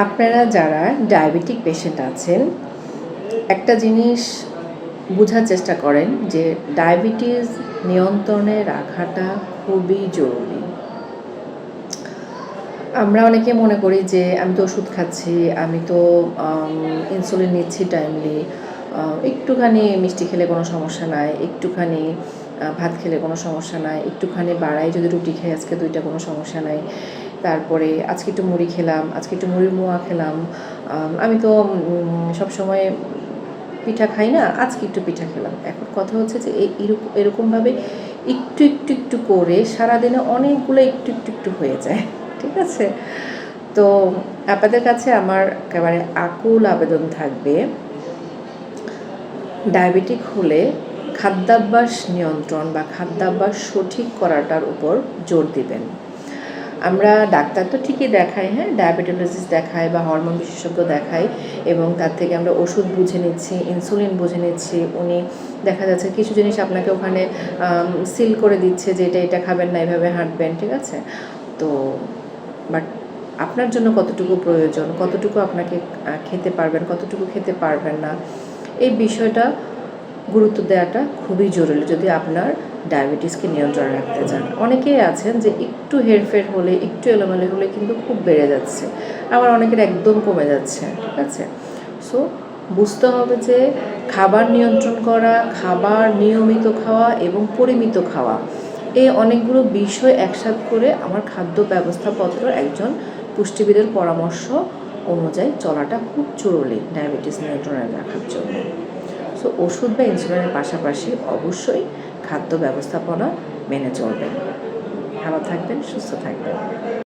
আপনারা যারা diabetic patient আছেন, একটা জিনিস বোঝার চেষ্টা করেন যে ডায়াবেটিস নিয়ন্ত্রণে রাখাটা খুবই জরুরি। আমরা অনেকে মনে করি যে আমি তো ওষুধ খাচ্ছি, আমি তো ইনসুলিন নিচ্ছি টাইমলি একটুখানি মিষ্টি খেলে কোনো সমস্যা নাই, একটুখানি ভাত খেলে কোনো সমস্যা নাই, একটুখানি বাড়াই যদি রুটি খাই আজকে দুইটা কোনো সমস্যা নাই। তারপরে আজকে একটু মুড়ি খেলাম, আজকে একটু মুড়ির মোয়া খেলাম। আমি তো সবসময় পিঠা খাই না, আজকে একটু পিঠা খেলাম। এখন কথা হচ্ছে যে এরকম এরকমভাবে একটু একটু একটু করে সারাদিনে অনেকগুলো একটু একটু একটু হয়ে যায়, ঠিক আছে? তো আপনাদের কাছে আমার একেবারে আকুল আবেদন থাকবে, ডায়াবেটিক হলে খাদ্যাভ্যাস নিয়ন্ত্রণ বা খাদ্যাভ্যাস সঠিক করাটার উপর জোর দিবেন। আমরা ডাক্তার তো ঠিকই দেখাই হ্যাঁ? ডায়াবেটোলজিস্ট দেখাই বা হরমোন বিশেষজ্ঞ দেখাই এবং তার থেকে আমরা ওষুধ বুঝে নিচ্ছি, ইনসুলিন বুঝে নিচ্ছি। উনি দেখা যাচ্ছে কিছু জিনিস আপনাকে ওখানে সিল করে দিচ্ছে যে এটা এটা খাবেন না, এভাবে হাঁটবেন, ঠিক আছে? তো, বাট আপনার জন্য কতটুকু প্রয়োজন? কতটুকু আপনাকে খেতে পারবেন? কতটুকু খেতে পারবেন না? এই বিষয়টা গুরুত্ব দেওয়াটা খুবই জরুরি। যদি আপনার ডায়াবেটিসকে নিয়ন্ত্রণে রাখতে চান। অনেকেই আছেন যে একটু হেরফের হলে, একটু এলোমেলো হলে কিন্তু খুব বেড়ে যাচ্ছে। আবার অনেকের একদম কমে যাচ্ছে, ঠিক আছে? সো বুঝতে হবে যে খাবার নিয়ন্ত্রণ করা, খাবার নিয়মিত খাওয়া এবং পরিমিত খাওয়া, এই অনেকগুলো বিষয় একসাথ করে আমার খাদ্য ব্যবস্থাপত্র একজন পুষ্টিবিদের পরামর্শ অনুযায়ী চলাটা খুব জরুরি ডায়াবেটিস নিয়ন্ত্রণে রাখার জন্য। সো ওষুধ বা ইনসুলিনের পাশাপাশি অবশ্যই খাদ্য ব্যবস্থাপনা মেনে চলবেন। ভালো থাকবেন সুস্থ থাকবেন।